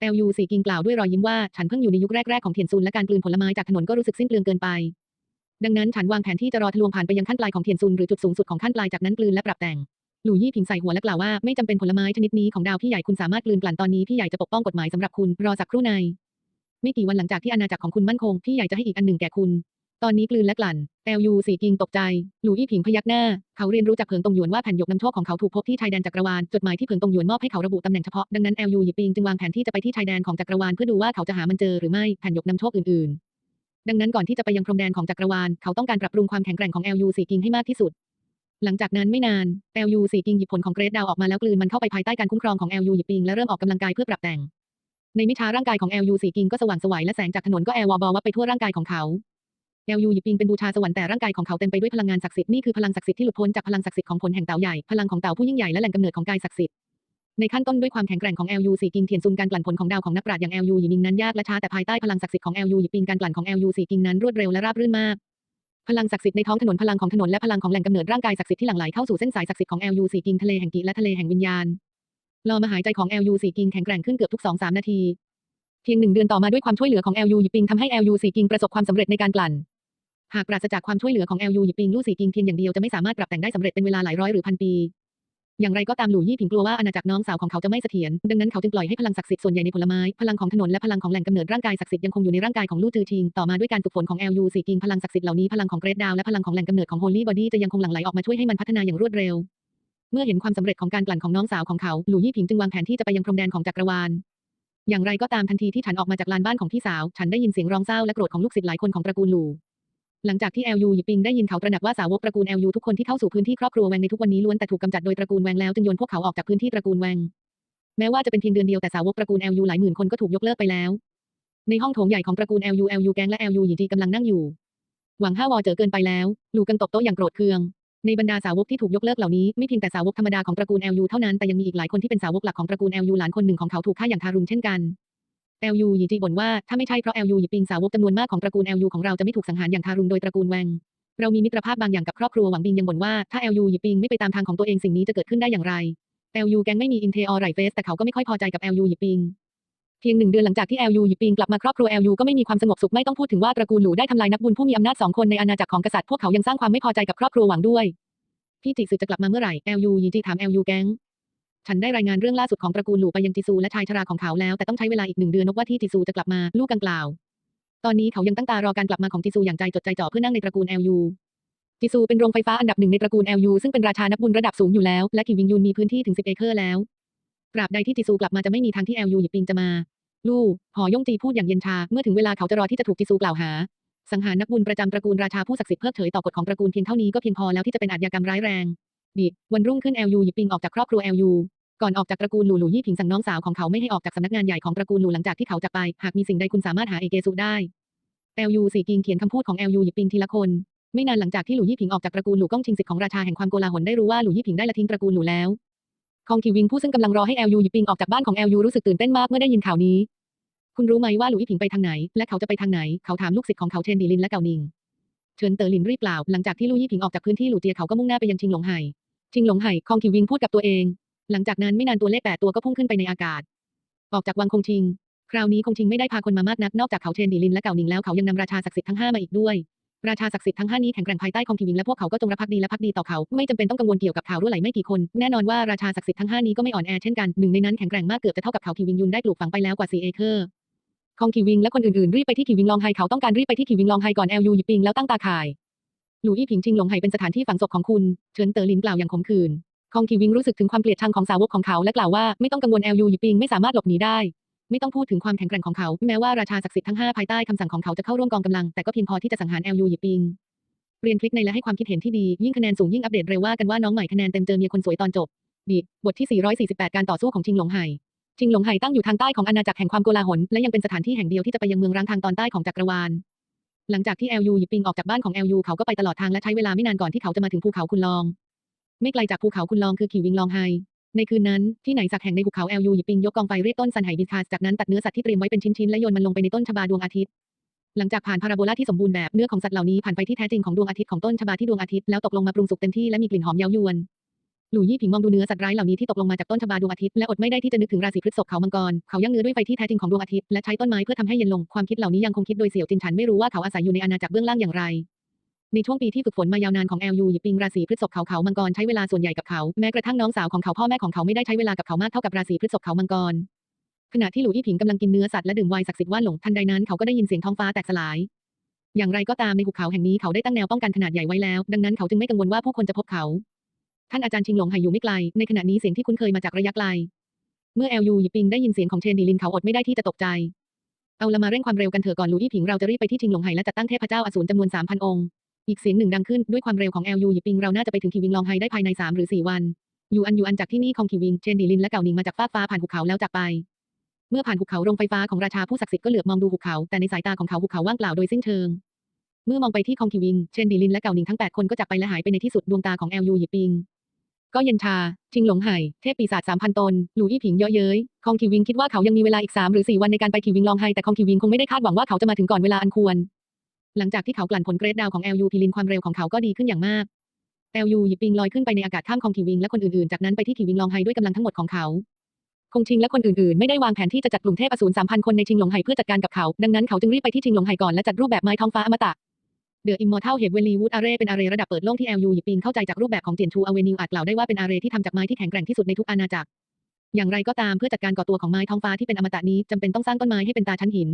เอลยูสีกิงกล่าวด้วยรอยยิ้มว่า ฉันเพิ่งอยู่ในยุคแรก ๆ ของเทียนซุนและการกลืนผลไม้จากถนนก็รู้สึกสิ้นเปลืองเกินไป ดังนั้นฉันวางแผนที่จะรอทะลวงผ่านไปยังขั้นปลายของเทียนซุนหรือจุดสูงสุดของขั้นปลายจากนั้นกลืนและปรับแต่งหลู่ยี่ผิงใส่หัวและกล่าวว่าไม่จำเป็นผลไม้ชนิดนี้ของดาวพี่ใหญ่คุณสามารถกลืนกลั่นตอนนี้พี่ใหญ่จะปกป้องกฎหมายสำหรับคุณรอสักครู่นายไม่กี่วันหลังจากที่อาณาจักรของคุณมั่นคงพี่ใหญ่จะให้อีกอันหนึ่งแก่คุณ ตอนนี้กลืนและกลั่นแอลยูสีกิงตกใจ หลู่ยี่ผิงพยักหน้า เขาเรียนรู้จากเผิงตงหยวนว่าแผ่นหยกนำโชคของเขาถูกพบที่ชายแดนจักรวาล จดหมายที่เผิงตงหยวนมอบให้เขาระบุตำแหน่งเฉพาะ ดังนั้นแอลยูหยิบปิงจึงวางแผนที่จะไปที่ชายแดนของจักรวาลเพื่อดูว่าเขาจะหามันเจอหรือไม่ แผ่นหยกนำโชคอื่นๆ ดังนั้นก่อนที่จะไปยังพรมแดนของจักรวาล เขาต้องการปรับปรุงความแข็งแกร่งของแอลยูสีกิงให้มากที่สุด หลังจากนั้นไม่นาน LU สีกิงหยิบผลของเกรดดาวออกมาแล้วกลืนมันเข้าไปภายใต้การคุ้มครองของ LU หยิบปิงและเริ่มออกกำลังกายเพื่อปรับแต่งในมิชาร่างกายของ LU สีกิงก็สว่างสวยและแสงจากถนนก็แอลวอบอวับไปทั่วร่างกายของเขา LU หยิบปิงเป็นบูชาสวรรค์แต่ร่างกายของเขาเต็มไปด้วยพลังงานศักดิ์สิทธิ์นี่คือพลังศักดิ์สิทธิ์ที่หลุดพ้นจากพลังศักดิ์สิทธิ์ของผลแห่งเต่าใหญ่พลังของเต่าผู้ยิ่งใหญ่และแหล่งกำเนิดของกายศักดิ์สิทธิ์ในขั้นต้นด้วยความแข็งแกร่งของ LU สีกิงเทียนซุนการกลั่นผลของดาวของนักปราชญ์อย่าง LU หยิมิงนั้นยากและช้าแต่ภายใต้พลังศักดิ์สิทธิ์ของ LU หยิบปิงการกลั่นของ LU สีกิงนั้นรวดเร็วและราบรื่นมาก พลังศักดิ์สิทธิ์ในท้องถนนพลังของถนนและพลังของแหล่งกำเนิดร่างกายศักดิ์สิทธิ์ที่หลั่งไหลเข้าสู่เส้นสายศักดิ์สิทธิ์ของ LU สีกิงทะเลแห่งกิและทะเลแห่งวิญญาณรอมาหายใจของ LU สีกิงแข็งแกร่งขึ้นเกือบทุก2-3นาที เพียงหนึ่งเดือนต่อมาด้วยความช่วยเหลือของ LU หยิบปิงทำให้ LU สีกิงประสบความสำเร็จในการกลั่น หากปราศจากความช่วยเหลือของ LU หยิบปิงลู่สีกิงเพียงอย่างเดียวจะไม่สามารถปรับแต่งได้สำเร็จเป็นเวลาหลายร้อยหรือพันปี อย่างไรก็ตามหลู่ยี่ผิงกลัวว่าอาณาจักรน้องสาวของเขาจะไม่เสถียร ดังนั้นเขาจึงปล่อยให้พลังศักดิ์สิทธิ์ส่วนใหญ่ในผลไม้ พลังของถนนและพลังของแหล่งกำเนิดร่างกายศักดิ์สิทธิ์ยังคงอยู่ในร่างกายของลู่จือทิง ต่อมาด้วยการฝึกฝนของ LU สีกิงพลังศักดิ์สิทธิ์เหล่านี้พลังของเกรดดาวและพลังของแหล่งกำเนิดของ Holy Body จะยังคงหลั่งไหลออกมาช่วยให้มันพัฒนาอย่างรวดเร็ว เมื่อเห็นความสำเร็จของการกลั่นของน้องสาวของเขา หลู่ยี่ผิงจึงวางแผนที่จะไปยังพรมแดนของจักรวาลอย่างไรก็ตามทันทีที่ฉันออกมาจากลานบ้านของพี่สาว ฉันได้ยินเสียงร้องเศร้าและโกรธของลูกศิษย์หลายคนของตระกูลหลู่ หลังจากที่ LU หยิบปิงได้ยินเขาตระหนักว่าสาวกตระกูล LU ทุกคนที่เข้าสู่พื้นที่ครอบครัวแวงในทุกวันนี้ล้วนแต่ถูกกำจัดโดยตระกูลแวงแล้วจึงโยนพวกเขาออกจากพื้นที่ตระกูลแวงแม้ว่าจะเป็นเพียงเดือนเดียวแต่สาวกตระกูล LU หลายหมื่นคนก็ถูกยกเลิกไปแล้ว ในห้องโถงใหญ่ของตระกูล LU LU แกงและ LU หยีจีกำลังนั่งอยู่ หวังห้าวอเจอเกินไปแล้วหลูกังตบโต๊ะอย่างโกรธเคือง ในบรรดาสาวกที่ถูกยกเลิกเหล่านี้ไม่เพียงแต่สาวกธรรมดาของตระกูล LU เท่านั้นแต่ยังมีอีกหลายคนที่เป็นสาวกหลักของตระกูล LU หลานคนหนึ่งของเขาถูกฆ่าอย่างทารุณเช่นกัน LU หยีจีบ่นว่าถ้าไม่ใช่เพราะ LU หยีปิงสาวกจำนวนมากของตระกูล LU ของเราจะไม่ถูกสังหารอย่างทารุณโดยตระกูลแวง เรามีมิตรภาพบางอย่างกับครอบครัวหวังบิงยังบ่นว่าถ้า LU หยิปิงไม่ไปตามทางของตัวเองสิ่งนี้จะเกิดขึ้นได้อย่างไร LU แกงไม่มีอินเทอร์ไรเฟสแต่เขาก็ไม่ค่อยพอใจกับ LU หยิปิงเพียงหนึ่งเดือนหลังจากที่ LU หยิปิงกลับมาครอบครัว LU ก็ไม่มีความสงบสุขไม่ต้องพูดถึงว่าตระกูลหลูได้ทำลายนักบุญผู้มีอำนาจสองคนในอาณาจักรของกษัตริย์พวกเขายังสร้างความไม่พอใจกับครอบครัวหวังด้วย พี่จิสึจะกลับมาเมื่อไหร่ LU หยีจีถาม LU แกง ฉันได้รายงานเรื่องล่าสุดของตระกูลหลูไปยังจิซูและชายชราของเขาแล้วแต่ต้องใช้เวลาอีกหนึ่งเดือนนกว่าที่จิซูจะกลับมาลูกกังกล่าว ตอนนี้เขายังตั้งตารอการกลับมาของจิซูอย่างใจจดใจจ่อเพื่อนั่งในตระกูล LU จิซูเป็นโรงไฟฟ้าอันดับหนึ่งในตระกูล LU ซึ่งเป็นราชานักบุญระดับสูงอยู่แล้วและกิวิงยุนมีพื้นที่ถึง10เอเคอร์แล้วตราบใดที่จิซูกลับมาจะไม่มีทางที่ LU หยิบปิงจะมา ลู่หอยงจีพูดอย่างเย็นชาเมื่อถึงเวลาเขาจะรอที่จะถูกจิซูกล่าวหา สังหารนักบุญประจำตระกูลราชาผู้ศักดิ์สิทธิ์เพิกเฉยต่อกฎของตระกูลเพียงเท่านี้ก็เพียงพอแล้วที่จะเป็นอาชญากรรมร้ายแรงบิวันรุ่งขึ้น LU หยิบปิงออกจากครอบครัว LU ก่อนออกจากตระกูลหลู่หลู่ยี่ผิงสั่งน้องสาวของเขาไม่ให้ออกจากสำนักงานใหญ่ของตระกูลหลู่หลังจากที่เขาจากไป หากมีสิ่งใดคุณสามารถหาเอเกซุได้เอลยูสีกิงเขียนคำพูดของเอลยูหยิบปิงทีละคน ไม่นานหลังจากที่หลู่ยี่ผิงออกจากตระกูลหลู่ก้องชิงสิทธิ์ของราชาแห่งความโกลาหลได้รู้ว่าหลู่ยี่ผิงได้ละทิ้งตระกูลหลู่แล้วคองคิวิงผู้ซึ่งกำลังรอให้เอลยูหยิบปิงออกจากบ้านของเอลยูรู้สึกตื่นเต้นมากเมื่อได้ยินข่าวนี้ คุณรู้ไหมว่าหลู่ยี่ผิงไปทางไหน และเขาจะไปทางไหน เขาถามลูกศิษย์ของเขาเชนดีลินและเกานิงเฉินเตอหลินรีบกล่าวหลังจากที่ลู่ยี่ผิงออกจากพื้นที่หลู่เจียเขาก็มุ่งหน้าไปยังชิงหลงไห่ชิงหลงไห่คองคิวิงพูดกับตัวเอง หลังจากนั้นไม่นานตัวเลขแปดตัวก็พุ่งขึ้นไปในอากาศ ออกจากวังคงชิง คราวนี้คงชิงไม่ได้พาคนมามากนัก นอกจากเขาเชนดีลินและเก่าหนิงแล้วเขายังนำราชาศักดิ์สิทธิ์ทั้งห้ามาอีกด้วย ราชาศักดิ์สิทธิ์ทั้งห้านี้แข็งแกร่งภายใต้คองคิวิงและพวกเขาก็จงรักภักดีและภักดีต่อเขาไม่จำเป็นต้องกังวลเกี่ยวกับข่าวรั่วไหลไม่กี่คน แน่นอนว่าราชาศักดิ์สิทธิ์ทั้งห้านี้ก็ไม่อ่อนแอเช่นกันหนึ่งในนั้นแข็งแกร่งมากเกือบจะเท่ากับเขาคิวิงยุนได้ปลูกฝังไปแล้วกว่าสี่เอเคอร์คองคิวิงและคนอื่นๆรีบไปที่คิวิงลองไฮเขาต้องการรีบไปที่คิวิงลองไฮก่อนแอลยูหยิบปิงแล้วตั้งตาข่ายหลู่อี้ผิงชิงหลงไห่เป็นสถานที่ฝังศพของคุณ เฉินเตอหลินกล่าวอย่างขมขื่น คองคิวิงรู้สึกถึงความเกลียดชังของสาวกของเขาและกล่าวว่าไม่ต้องกังวลแอลยูหยิปิงไม่สามารถหลบหนีได้ ไม่ต้องพูดถึงความแข็งแกร่งของเขา แม้ว่าราชาศักดิ์สิทธิ์ทั้งห้าภายใต้คำสั่งของเขาจะเข้าร่วมกองกำลังแต่ก็เพียงพอที่จะสังหารแอลยูหยิปิงเรียนคลิกในและให้ความคิดเห็นที่ดี ยิ่งคะแนนสูงยิ่งอัปเดตเร็วว่ากันว่าน้องใหม่คะแนนเต็มเจอเมียคนสวยตอนจบบีบทที่ 448 การต่อสู้ของชิงหลงไห่ชิงหลงไห่ตั้งอยู่ทางใต้ของอาณาจักรแห่งความโกลาหลและยังเป็นสถานที่แห่งเดียวที่จะไปยังเมืองร้างทางตอนใต้ของจักรวาล หลังจากที่แอลยูหยิบปิงออกจากบ้านของแอลยูเขาก็ไปตลอดทางและใช้เวลาไม่นานก่อนที่เขาจะมาถึงภูเขาคุณลอง ไม่ไกลจากภูเขาคุณลองคือขีวิงลองไฮในคืนนั้น ที่ไหนสักแห่งในภูเขาแอลยูหยิบปิงยกกองไฟเรียกต้นซันไหบิคาสจากนั้นตัดเนื้อสัตว์ที่เตรียมไว้เป็นชิ้นๆและโยนมันลงไปในต้นชบาดวงอาทิตย์ หลังจากผ่านพาราโบลาที่สมบูรณ์แบบเนื้อของสัตว์เหล่านี้ผ่านไปที่แท้จริงของดวงอาทิตย์ของต้นชบาที่ดวงอาทิตย์แล้วตกลงมาปรุงสุกเต็มที่และมีกลิ่นหอมเย้ายวนหลู่ยี่ผิงมองดูเนื้อสัตว์ร้ายเหล่านี้ที่ตกลงมาจากต้นชบาดวงอาทิตย์และอดไม่ได้ที่จะนึกถึงราศีพฤษภเขามังกรเขาย่างเนื้อด้วยไฟที่แท้จริงของดวงอาทิตย์และใช้ต้นไม้เพื่อทำให้เย็นลงความคิดเหล่านี้ยังคงคิดโดยเสี่ยวจินฉันไม่รู้ว่าเขาอาศัยอยู่ในอาณาจักรเบื้องล่างอย่างไร ในช่วงปีที่ฝึกฝนมายาวนานของแอลยูหยิบปิงราศีพฤษภเขาเขามังกรใช้เวลาส่วนใหญ่กับเขาแม้กระทั่งน้องสาวของเขาพ่อแม่ของเขาไม่ได้ใช้เวลากับเขามากเท่ากับราศีพฤษภเขามังกรขณะที่หลู่อี้ผิงกำลังกินเนื้อสัตว์และดื่มไวน์ศักดิ์สิทธิ์ว่านหลงทันใดนั้นเขาก็ได้ยินเสียงท้องฟ้าแตกสลาย อย่างไรก็ตามในหุบเขาแห่งนี้เขาได้ตั้งแนวป้องกันขนาดใหญ่ไว้แล้ว ดังนั้นเขาจึงไม่กังวลว่าผู้คนจะพบเขา ท่านอาจารย์ชิงหลงไหอยู่ไม่ไกล ในขณะนี้เสียงที่คุ้นเคยมาจากระยะไกล เมื่อแอลยูหยิบปิงได้ยินเสียงของเชนดีลินเขาอดไม่ได้ที่จะตกใจ เอาละมาเร่งความเร็วกันเถอะก่อนหลู่อี้ผิงเราจะรีบไปที่ชิงหลงไหและจัดตั้งเทพเจ้าอสูรจำนวนสามพันองค์ อีกเสียงหนึ่งดังขึ้นด้วยความเร็วของแอลยูหยิบปิงเราน่าจะไปถึงคิวิงลองไฮได้ภายในสามหรือสี่วันยูอันยูอันจากที่นี่ของคิวิง เชนดีลินและเก่านิงมาจากฟากฟ้าผ่านภูเขาแล้วจากไป เมื่อผ่านภูเขาโรงไฟฟ้าของราชาผู้ศักดิ์สิทธิ์ก็เหลือบมองดูภูเขาแต่ในสายตาของเขาภูเขาว่างเปล่าโดยสิ้นเชิง เมื่อมองไปที่คองคิวิง เชนดีลินและเก่านิงทั้ง 8 คนก็จากไปและหายไปในที่สุดดวงตาของแอลยูหยิบปิง ก็เย็นชา ชิงหลงไห่เทพปีศาจสามพันตนหลู่อี้ผิงเยาะเย้ยคองคิวิงคิดว่าเขายังมีเวลาอีกสามหรือสี่วันในการไปคิวิงลองไห่แต่คองคิวิงคงไม่ได้คาดหวังว่าเขาจะมาถึงก่อนเวลาอันควร หลังจากที่เขากลั่นผลเกรดดาวของแอลยูพีลินความเร็วของเขาก็ดีขึ้นอย่างมากแอลยูหยิบปิงลอยขึ้นไปในอากาศข้ามคองคิวิงและคนอื่นๆ จากนั้นไปที่คิวิงลองไห่ด้วยกำลังทั้งหมดของเขา คงชิงและคนอื่นๆ ไม่ได้วางแผนที่จะจัดกลุ่มเทพอสูรสามพันคนในชิงหลงไห่เพื่อจัดการกับเขา ดังนั้นเขาจึงรีบไปที่ชิงหลงไห่ก่อนและจัดรูปแบบไม้ท้องฟ้าอมตะเดอะอิมมอร์ทัลเฮดเวลีวูดอาเรเป็นอาเรระดับเปิดโล่งที่แอลยูหยิบปิงเข้าใจจากรูปแบบของเจียนชูอเวนิวอาจกล่าวได้ว่าเป็นอาเรที่ทำจากไม้ที่แข็งแกร่งที่สุดในทุกอาณาจักรอย่างไรก็ตามเพื่อจัดการก่อตัวของไม้ท้องฟ้าที่เป็นอมตะนี้จำเป็นต้องสร้างต้นไม้ให้เป็นตาชั้นหิน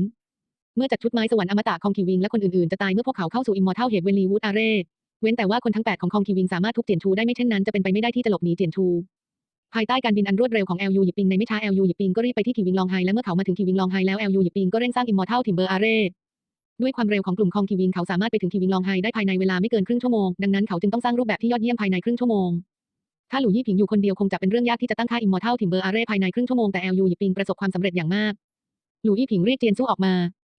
เมื่อจัดชุดไม้สวรรค์อมตะคองคิวิงและคนอื่นๆจะตายเมื่อพวกเขาเข้าสู่อิมมอร์เทลเฮดเวลีวูดอาเรเว้นแต่ว่าคนทั้ง 8 ของคองคิวิงสามารถทุบเจียนชูได้ไม่เช่นนั้นจะเป็นไปไม่ได้ที่จะหลบหนีเจียนชูภายใต้การบินอันรวดเร็วของแอลยูหยิบปิงในไม่ช้าแอลยูหยิบปิงก็รีบไปที่คิวิงลองไฮและเมื่อเขามาถึงคิวิงลองไฮแล้วแอลยูหยิบปิงก็เร่งสร้างอิมมอร์เทลทิมเบอร์อาเรด้วยความเร็วของกลุ่มคองคิวิงเขาสามารถไปถึงคิวิงลองไฮได้ภายในเวลาไม่เกินครึ่งชั่วโมงดังนั้นเขาจึงต้องสร้างรูปแบบที่ยอดเยี่ยมภายในครึ่งชั่วโมงถ้าหลู่ยี่ผิงอยู่คนเดียวคงจะเป็นเรื่องยากที่จะตั้งค่าอิมมอร์เทลทิมเบอร์อาเรภายในครึ่งชั่วโมงแต่แอลยูหยิบปิงประสบความสำเร็จอย่างมากหลู่ยี่ผิงเรียกเจียนสู้ออกมา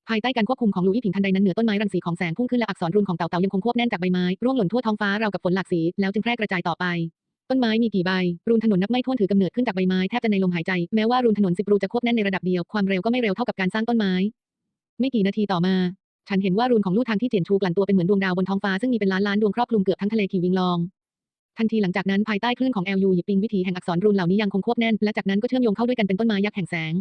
ภายใต้การควบคุมของหลู่ยี่ผิงทันใดนั้นเหนือต้นไม้รังสีของแสงพุ่งขึ้นและอักษรรุนของเต่าเต่ายังคงควบแน่นจากใบไม้ร่วงหล่นทั่วท้องฟ้าราวกับฝนหลากสีแล้วจึงแพร่กระจายต่อไป ต้นไม้มีกี่ใบ รูนถนนนับไม่ถ้วนถือกำเนิดขึ้นจากใบไม้แทบจะในลมหายใจแม้ว่ารูนถนนสิบรูจะควบแน่นในระดับเดียวความเร็วก็ไม่เร็วเท่ากับการสร้างต้นไม้ ไม่กี่นาทีต่อมา ฉันเห็นว่ารูนของลู่ทางที่เจียนชูกลั่นตัวเป็นเหมือนดวงดาวบนท้องฟ้าซึ่งมีเป็นล้านล้านดวงครอบคลุมเกือบทั้งทะเลขีวิงลองทันทีหลังจากนั้นภายใต้คลื่นของ LU หยิบปิงวิถีแห่งอักษรรูนเหล่านี้ยังคงควบแน่นและจากนั้นก็เชื่อมโยงเข้าด้วยกันเป็นต้นไม้ยักษ์แห่งแสง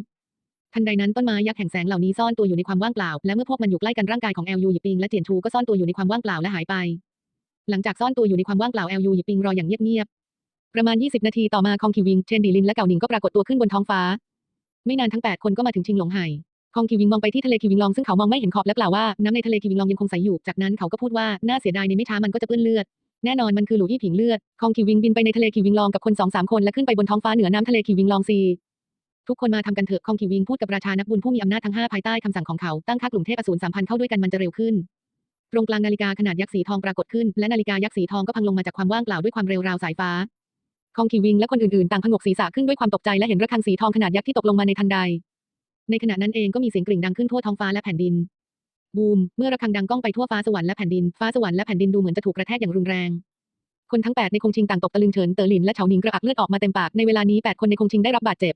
ทันใดนั้นต้นไม้ยักษ์แห่งแสงเหล่านี้ซ่อนตัวอยู่ในความว่างเปล่า และเมื่อพวกมันอยู่ใกล้กันร่างกายของ LU หยิบปิงและเจียนชูก็ซ่อนตัวอยู่ในความว่างเปล่าและหายไป หลังจากซ่อนตัวอยู่ในความว่างเปล่า LU หยิบปิงรออย่างเงียบๆประมาณ 20 นาทีต่อมาคองคิวิงเชนดีลินและเก่าหนิงก็ปรากฏตัวขึ้นบนท้องฟ้า ไม่นานทั้ง 8 คนก็มาถึงชิงหลงไห่คองคิวิงมองไปที่ทะเลคิวิงลองซึ่งเขามองไม่เห็นขอบและกล่าวว่าน้ำในทะเลคิวิงลองยังคงใสอยู่จากนั้นเขาก็พูดว่าน่าเสียดายในไม่ช้ามันก็จะเปื้อนเลือดแน่นอนมันคือหลูอี้ผิงเลือด คองคิวิงบินไปในทะเลคิวิงลองกับคนสองสามคนและขึ้นไปบนท้องฟ้าเหนือน้ำทะเลคิวิงลองซี ทุกคนมาทำกันเถอะคองคิวิงพูดกับราชานักบุญผู้มีอำนาจทั้งห้าภายใต้คำสั่งของเขาตั้งค่ากลุ่มเทพอสูรสามพันเข้าด้วยกันมันจะเร็วขึ้นตรงกลางนาฬิกาขนาดยักษ์สีทองปรากฏขึ้น และนาฬิกายักษ์สีทองก็พังลงมาจากความว่างเปล่าด้วยความเร็วราวสายฟ้า คองคีวิงและคนอื่นๆต่างผงกศีรษะขึ้นด้วยความตกใจและเห็นระฆังสีทองขนาดยักษ์ที่ตกลงมาในทันใด ในขณะนั้นเองก็มีเสียงกริ่งดังขึ้นทั่วท้องฟ้าและแผ่นดิน บูม เมื่อระฆังดังก้องไปทั่วฟ้าสวรรค์และแผ่นดิน ฟ้าสวรรค์และแผ่นดินดูเหมือนจะถูกกระแทกอย่างรุนแรง คนทั้ง8ในคงชิงต่างตกตะลึงเฉินเตอหลินและเฉาหนิงกระอักเลือดออกมาเต็มปาก ในเวลานี้8คนในคงชิงได้รับบาดเจ็บ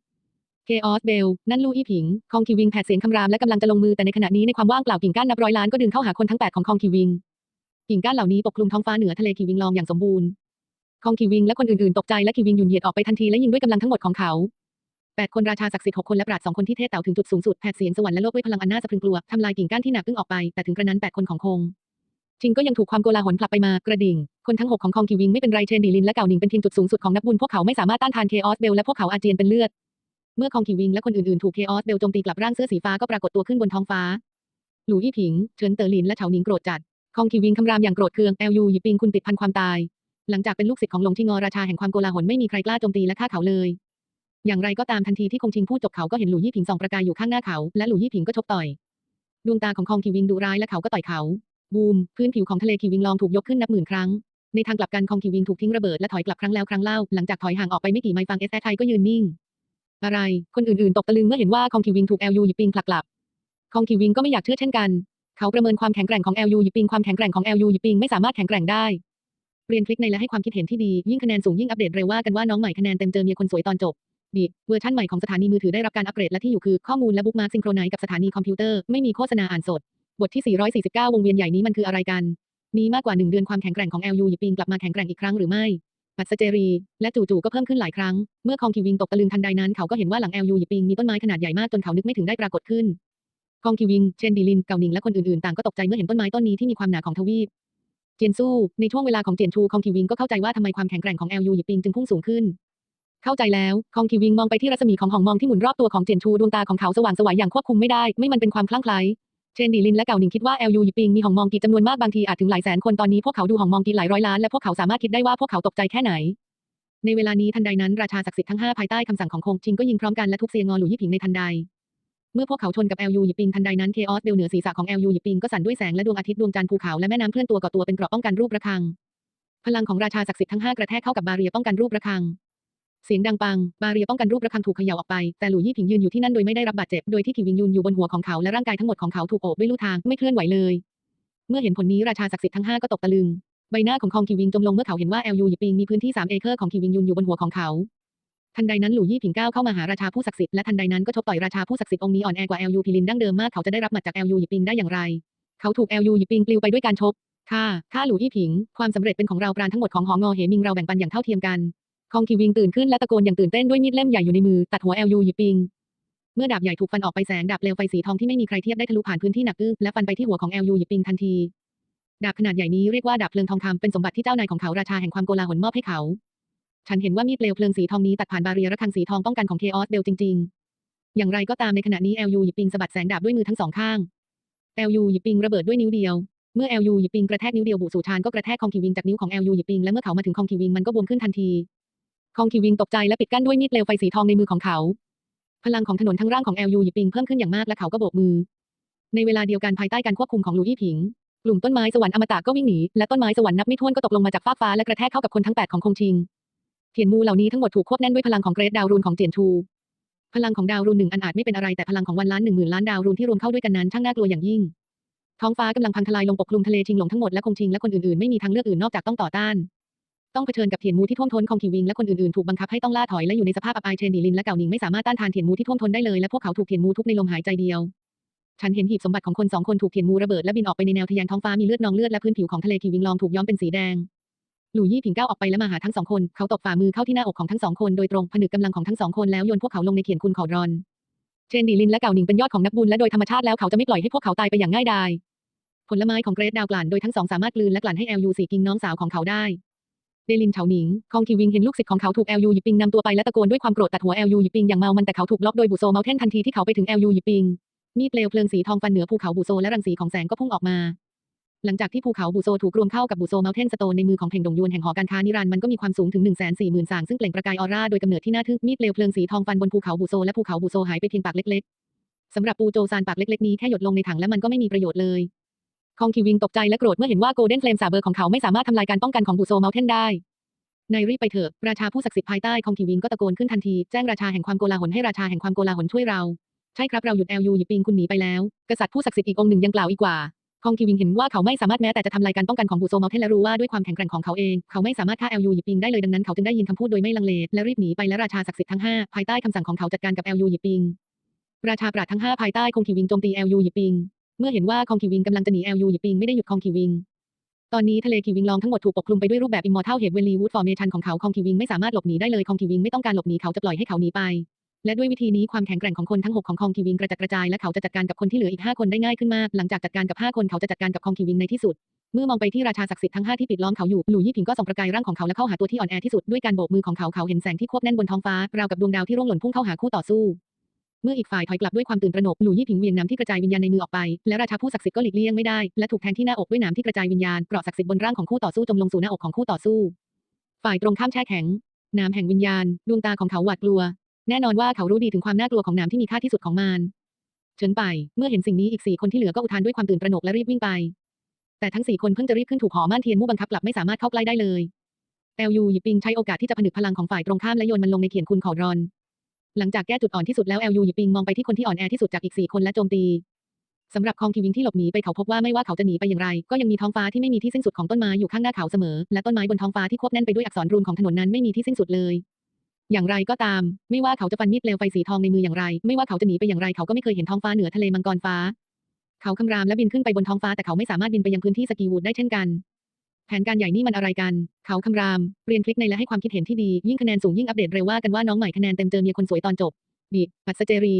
เคออสเบล นั่นลู่อี้ผิง คองคีวิงแผดเสียงคำรามและกำลังจะลงมือแต่ในขณะนี้ในความว่างเปล่ากิ่งก้านนับร้อยล้านก็ดึงเข้าหาคนทั้ง8ของคองคีวิง กิ่งก้านเหล่านี้ปกคลุมท้องฟ้าเหนือทะเลคีวิงลองอย่างสมบูรณ์คองคีวิงและคนอื่นๆตกใจและคีวิงหยุนเหยียดออกไปทันทีและยิงด้วยกำลังทั้งหมดของเขาแปดคนราชาศักดิ์สิทธิ์หกคนและปราชญ์สองคนที่เทศเต่าถึงจุดสูงสุดแผดเสียงสวรรค์และโลกด้วยพลังอันน่าสะพรึงกลัวทำลายกิ่งก้านที่หนักอึ้งออกไปแต่ถึงกระนั้นแปดคนของคงชิงก็ยังถูกความโกลาหลผลักไปมากระดิ่ง คนทั้งหกของคองคิวิงไม่เป็นไรเชนดีลินและเก่าหนิงเป็นทีมจุดสูงสุดของนักบุญพวกเขาไม่สามารถต้านทานเคออสเบลและพวกเขาอาเจียนเป็นเลือด เมื่อคองคิวิงและคนอื่นๆถูกเคออสเบลโจมตีกลับร่างเสื้อสีฟ้าก็ปรากฏตัวขึ้นบนท้องฟ้า หลู่อี้ผิง เฉินเตอหลินและเฉาหนิงโกรธจัด คองคิวิงคำรามอย่างโกรธเคืองแอลยูหยิปิงคุณติดพันความตาย หลังจากเป็นลูกศิษย์ของหลงชิงอราชาแห่งความโกลาหลไม่มีใครกล้าโจมตีและฆ่าเขาเลย อย่างไรก็ตามทันทีที่คงชิงพูดจบเขาก็เห็นหลู่ยี่ผิงส่องประกายอยู่ข้างหน้าเขาและหลู่ยี่ผิงก็ชกต่อยดวงตาของคองคิวิงดุร้ายและเขาก็ต่อยเขาบูมพื้นผิวของทะเลคิวิงลองถูกยกขึ้นนับหมื่นครั้ง ในทางกลับกันคองคิวิงถูกทิ้งระเบิดและถอยกลับครั้งแล้วครั้งเล่า หลังจากถอยห่างออกไปไม่กี่ไมล์ฟังเอสแอไทก็ยืนนิ่ง อะไร คนอื่นๆ ตกตะลึงเมื่อเห็นว่าคองคิวิงถูกแอลยูหยิบปิงผลักกลับ คองคิวิงก็ไม่อยากเชื่อเช่นกัน เขาประเมินความแข็งแกร่งของแอลยูหยิบปิงความแข็งแกร่งของแอลยูหยิบปิงไม่สามารถแข็งแกร่งได้ เรียนคลิกในและให้ความคิดเห็นที่ดี ยิ่งคะแนนสูงยิ่งอัปเดตเร็วว่ากันว่าน้องใหม่คะแนนเต็มเจอเมียคนสวยตอนจบบิเวอร์ชันใหม่ของสถานีมือถือได้รับการอัปเกรดและที่อยู่คือข้อมูลและบุ๊กมาร์คซิงโครไนซ์กับสถานีคอมพิวเตอร์ไม่มีโฆษณาอ่านสด บทที่ 449 วงเวียนใหญ่นี้มันคืออะไรกันมีมากกว่า 1 เดือนความแข็งแกร่งของ LU หยิบปิงกลับมาแข็งแกร่งอีกครั้งหรือไม่ ปัสเจรี และจู่ๆก็เพิ่มขึ้นหลายครั้ง เมื่อคองคิวิงตกตะลึงทันใดนั้นเขาก็เห็นว่าหลัง LU หยิบปิงมีต้นไม้ขนาดใหญ่มากจนเขานึกไม่ถึงได้ปรากฏขึ้น คองคิวิง เชนดีลิน เกาหนิงและคนอื่นๆต่างก็ตกใจเมื่อเห็นต้นไม้ต้นนี้ที่มีความหนาของทวีป เจียนสู้ ในช่วงเวลาของเจียนชูคองคิวิงก็เข้าใจว่าทำไมความแข็งแกร่งของ LU หยิบปิงจึงพุ่งสูงขึ้น เข้าใจแล้ว คองคิวิงมองไปที่รัศมีของหองมองที่หมุนรอบตัวของเจียนชูดวงตาของเขาสว่างไสวอย่างควบคุมไม่ได้ ไม่มันเป็นความคลั่งไคล้ เชนดีลินและเก่าหนิงคิดว่า LU หยิบปิงมีหองมองกีจำนวนมากบางทีอาจถึงหลายแสนคนตอนนี้พวกเขาดูหองมองกีหลายร้อยล้านและพวกเขาสามารถคิดได้ว่าพวกเขาตกใจแค่ไหน ในเวลานี้ทันใดนั้นราชาศักดิ์สิทธิ์ทั้งห้าภายใต้คำสั่งของคงชิงก็ยิงพร้อมกันและทุบเซียงอหลู่ยี่ผิงในทันใด เมื่อพวกเขาชนกับ LU หยิบปิงทันใดนั้นเคออสเบลเหนือศีรษะของ LU หยิบปิงก็สั่นด้วยแสงและดวงอาทิตย์ดวงจันทร์ภูเขาและแม่น้ำเคลื่อนตัวก่อตัวเป็นเกราะป้องกันรูประฆัง พลังของราชาศักดิ์สิทธิ์ทั้งห้ากระแทกเข้ากับบาเรียป้องกันรูประฆัง เสียงดังปัง บาเรียป้องกันรูประฆังถูกเขย่าออกไป แต่หลู่ยี่ผิงยืนอยู่ที่นั่นโดยไม่ได้รับบาดเจ็บ โดยที่ขีวิงยืนอยู่บนหัวของเขาและร่างกายทั้งหมดของเขาถูกโอบด้วยลู่ทางไม่เคลื่อนไหวเลย เมื่อเห็นผลนี้ราชาศักดิ์สิทธิ์ทั้งห้าก็ตกตะลึง ใบหน้าของคองขีวิงจมลงเมื่อเขาเห็นว่า LU หยิบปิงมีพื้นที่3เอเคอร์ของขีวิงยืนอยู่บนหัวของเขา ทันใดนั้นหลู่ยี่ผิงก้าวเข้ามาหาราชาผู้ศักดิ์สิทธิ์และทันใดนั้นก็ชกต่อยราชาผู้ศักดิ์สิทธิ์องค์นี้อ่อนแอกว่า LU พิลินดั้งเดิมมากเขาจะได้รับหมัดจาก LU หยิบปิงได้อย่างไร เขาถูก LU หยิบปิงปลิวไปด้วยการชกค่ะข้าหลู่ยี่ผิง ความสำเร็จเป็นของเราปราณทั้งหมดของหองอเหมิงเราแบ่งปันอย่างเท่าเทียมกัน คองคีวิงตื่นขึ้นและตะโกนอย่างตื่นเต้นด้วยมีดเล่มใหญ่อยู่ในมือตัดหัว LU หยิบปิง เมื่อดาบใหญ่ถูกฟันออกไปแสงดาบเปลวไฟสีทองที่ไม่มีใครเทียบได้ทะลุผ่านพื้นที่หนักอึ้งและฟันไปที่หัวของ LU หยิบปิงทันที ดาบขนาดใหญ่นี้เรียกว่าดาบเพลิงทองคำเป็นสมบัติที่เจ้านายของเขาราชาแห่งความโกลาหลมอบให้เขา ฉันเห็นว่ามีดเปลวเพลิงสีทองนี้ตัดผ่านบาเรียระฆังสีทองป้องกันของเคออสเบลจริง ๆ อย่างไรก็ตามในขณะนี้ LU หยิบปิงสะบัดแสงดาบด้วยมือทั้งสองข้าง LU หยิบปิงระเบิดด้วยนิ้วเดียวเมื่อ LU หยิบปิงกระแทกนิ้วเดียวบุสู่ชานก็กระแทกคองคีวิงจากนิ้วของ LU หยิบปิงและเมื่อเขามาถึงคองคีวิงมันก็บวมขึ้นทันที คองคีวิงตกใจและปิดกั้นด้วยมีดเปลวไฟสีทองในมือของเขา พลังของถนนทั้งร่างของ LU หยิบปิงเพิ่มขึ้นอย่างมากและเขาก็โบกมือ ในเวลาเดียวกันภายใต้การควบคุมของหลู่ยี่ผิง กลุ่มต้นไม้สวรรค์อมตะก็วิ่งหนีและต้นไม้สวรรค์นับไม่ถ้วนก็ตกลงมาจากฟากฟ้าและกระแทกเข้ากับคนทั้งแปดของคงชิง เทียนมูเหล่านี้ทั้งหมดถูกควบแน่นด้วยพลังของเกรดดาวรูนของเจียนชูพลังของดาวรูนหนึ่งอันอาจไม่เป็นอะไรแต่พลังของวันล้านหนึ่งหมื่นล้านดาวรูนที่รวมเข้าด้วยกันนั้นช่างน่ากลัวอย่างยิ่ง ท้องฟ้ากำลังพังทลายลงปกคลุมทะเลชิงหลงทั้งหมดและคงชิงและคนอื่นๆไม่มีทางเลือกอื่นนอกจากต้องต่อต้าน ต้องเผชิญกับเทียนมูที่ท่วมท้นของคีวิงและคนอื่นๆถูกบังคับให้ต้องล่าถอยและอยู่ในสภาพอับอายเชนดีลินและเก่าหนิงไม่สามารถต้านทานเทียนมูที่ท่วมท้นได้เลยและพวกเขาถูกเทียนมูทุบในลมหายใจเดียวฉันเห็นหีบสมบัติของคนสองคนถูกเทียนมูระเบิดและบินออกไปในแนวทะแยงท้องฟ้ามีเลือดนองเลือดและพื้นผิวของทะเลคีวิงลองถูกย้อมเป็นสีแดงหลู่ยี่ผิงก้าวออกไปและมาหาทั้งสองคน เขาตบฝ่ามือเข้าที่หน้าอกของทั้งสองคนโดยตรงผนึกกำลังของทั้งสองคนแล้วโยนพวกเขาลงในเขียนคุณขอรอน เชนดีลินและเก่าหนิงเป็นยอดของนักบุญและโดยธรรมชาติแล้วเขาจะไม่ปล่อยให้พวกเขาตายไปอย่างง่ายดาย ผลไม้ของเกรดดาวกลั่นโดยทั้งสองสามารถกลืนและกลั่นให้ LU สีกิงน้องสาวของเขาได้ เดลินเฉาหนิง คองทีวิงเห็นลูกศิษย์ของเขาถูก LU หยิบปิงนำตัวไปและตะโกนด้วยความโกรธตัดหัว LU หยิบปิงอย่างเมามันแต่เขาถูกล็อกโดยบุโซเมาเทนทันทีที่เขาไปถึง LU หยิบปิง มีเปลวเพลิงสีทองฟันเหนือภูเขาบุโซและรังสีของแสงก็พุ่งออกมา หลังจากที่ภูเขาบุโซถูกรวมเข้ากับบุโซเมลเทนสโตนในมือของเพ่งดงยวนแห่งหอการค้านิรันมันก็มีความสูงถึง1 4 0 0 0 0สางซึ่งเปล่งประกายออร่าโดยกำเนิดที่น่าทึ่งมีดเปลวเพลิงสีทองฟันบนภูเขาบุโซและภูเขาบุโซหายไปเพียงปากเล็กๆสำหรับปูโจซานปากเล็กๆนี้แค่หยดลงในถังและมันก็ไม่มีประโยชน์เลย คองคิวิงตกใจและโกรธเมื่อเห็นว่าโกลเด้นเฟลมสาเบอร์ของเขาไม่สามารถทำลายการป้องกันของบุโซเมลเทนได้นายรีบไปเถอะ ราชาผู้ศักดิ์สิทธิ์ภายใต้คองทีวิงก็ตะโกนขึ้นทันที แจ้งราชาแห่งความโกลาหลให้ราชาแห่งความโกลาหลช่วยเรา ใช่ครับเราหยุดแอลยูหยิบปิงคุณหนีไปแล้ว กษัตริย์ผู้ศักดิ์สิทธิ์อีกองค์หนึ่งยังกล่าวอีกว่าคองทีวิงเห็นว่าเขาไม่สามารถแม้แต่จะทำลายการป้องกันของบูโซเมาเทนและรู้ว่าด้วยความแข็งแกร่งของเขาเอง เขาไม่สามารถฆ่าแอลยูหยิบปิงได้เลยดังนั้นเขาจึงได้ยินคำพูดโดยไม่ลังเลและรีบหนีไปและราชาศักดิ์สิทธิ์ทั้งห้าภายใต้คำสั่งของเขาจัดการกับแอลยูหยิบปิงราชาปราดทั้งห้าภายใต้คองทีวิงโจมตีแอลยูหยิบปิง เมื่อเห็นว่าคองทีวิงกำลังจะหนีแอลยูหยิบปิงไม่ได้หยุดคองทีวิง ตอนนี้ทะเลคีวิงลองทั้งหมดถูกปกคลุมไปด้วยรูปแบบอิมมอร์ทัลเฮดเวลีวูดฟอร์เมชันของเขาคองคีวิงไม่สามารถหลบหนีได้เลยคองคีวิงไม่ต้องการหลบหนีเขาจะปล่อยให้เขาหนีไป และด้วยวิธีนี้ความแข็งแกร่งของคนทั้งหกของคองคีวิงกระจัดกระจายและเขาจะจัดการกับคนที่เหลืออีกห้าคนได้ง่ายขึ้นมากหลังจากจัดการกับห้าคนเขาจะจัดการกับคองคีวิงในที่สุดเมื่อมองไปที่ราชาศักดิ์สิทธิ์ทั้งห้าที่ปิดล้อมเขาอยู่ หลู่ยี่ผิงก็ส่องประกายร่างของเขาและเข้าหาตัวที่อ่อนแอที่สุดด้วยการโบกมือของเขาเขาเห็นแสงที่ควบแน่นบนท้องฟ้าราวกับดวงดาวที่ร่วงหล่นพุ่งเข้าหาคู่ต่อสู้ มื่ออีกฝ่ายถอยกลับด้วยความตื่นตระหนกหลู่ยี่ผิงเวียงน้ำที่กระจายวิญญาณในมือออกไป และราชาผู้ศักดิ์สิทธิ์ก็หลีกเลี่ยงไม่ได้และถูกแทงที่หน้าอกด้วยน้ำที่กระจายวิญญาณเกราะศักดิ์สิทธิ์บนร่างของคู่ต่อสู้จมลงสู่หน้าอกของคู่ต่อสู้ ฝ่ายตรงข้ามแช่แข็ง น้ำแห่งวิญญาณ ดวงตาของเขาหวาดกลัว แน่นอนว่าเขารู้ดีถึงความน่ากลัวของน้ำที่มีค่าที่สุดของมารเฉินไป เมื่อเห็นสิ่งนี้อีกสี่คนที่เหลือก็อุทานด้วยความตื่นตระหนกและรีบวิ่งไป แต่ทั้งสี่คนเพิ่งจะรีบขึ้นถูกหอม่านเทียนมู่บังคับกลับไม่สามารถเข้าใกล้ได้เลยแอลยูหยิบปิงใช้โอกาสที่จะผนึกพลังของฝ่ายตรงข้ามและโยนมันลงในเขียนคุณขอรอน หลังจากแก้จุดอ่อนที่สุดแล้วแอลยูหยิบปิงมองไปที่คนที่อ่อนแอที่สุดจากอีกสี่คนและโจมตีสำหรับคองทีวิงที่หลบหนีไปเขาพบว่าไม่ว่าเขาจะหนีไปอย่างไร ก็ยังมีท้องฟ้าที่ไม่มีที่สิ้นสุดของต้นไม้อยู่ข้างหน้าเขาเสมอ และต้นไม้บนท้องฟ้าที่ควบแน่นไปด้วยอักษรรูนของถนนนั้นไม่มีที่สิ้นสุดเลย อย่างไรก็ตาม ไม่ว่าเขาจะฟันมีดเปลวไฟสีทองในมืออย่างไร ไม่ว่าเขาจะหนีไปอย่างไรเขาก็ไม่เคยเห็นท้องฟ้าเหนือทะเลมังกรฟ้า เขาคำรามและบินขึ้นไปบนท้องฟ้าแต่เขาไม่สามารถบินไปยังพื้นที่สกีวูดได้เช่นกัน แผนการใหญ่นี่มันอะไรกัน เขาคำราม เรียนคลิกในและให้ความคิดเห็นที่ดี ยิ่งคะแนนสูงยิ่งอัปเดตเร็วว่ากันว่าน้องใหม่คะแนนเต็มเจอเมียคนสวยตอนจบบีปัสเจรี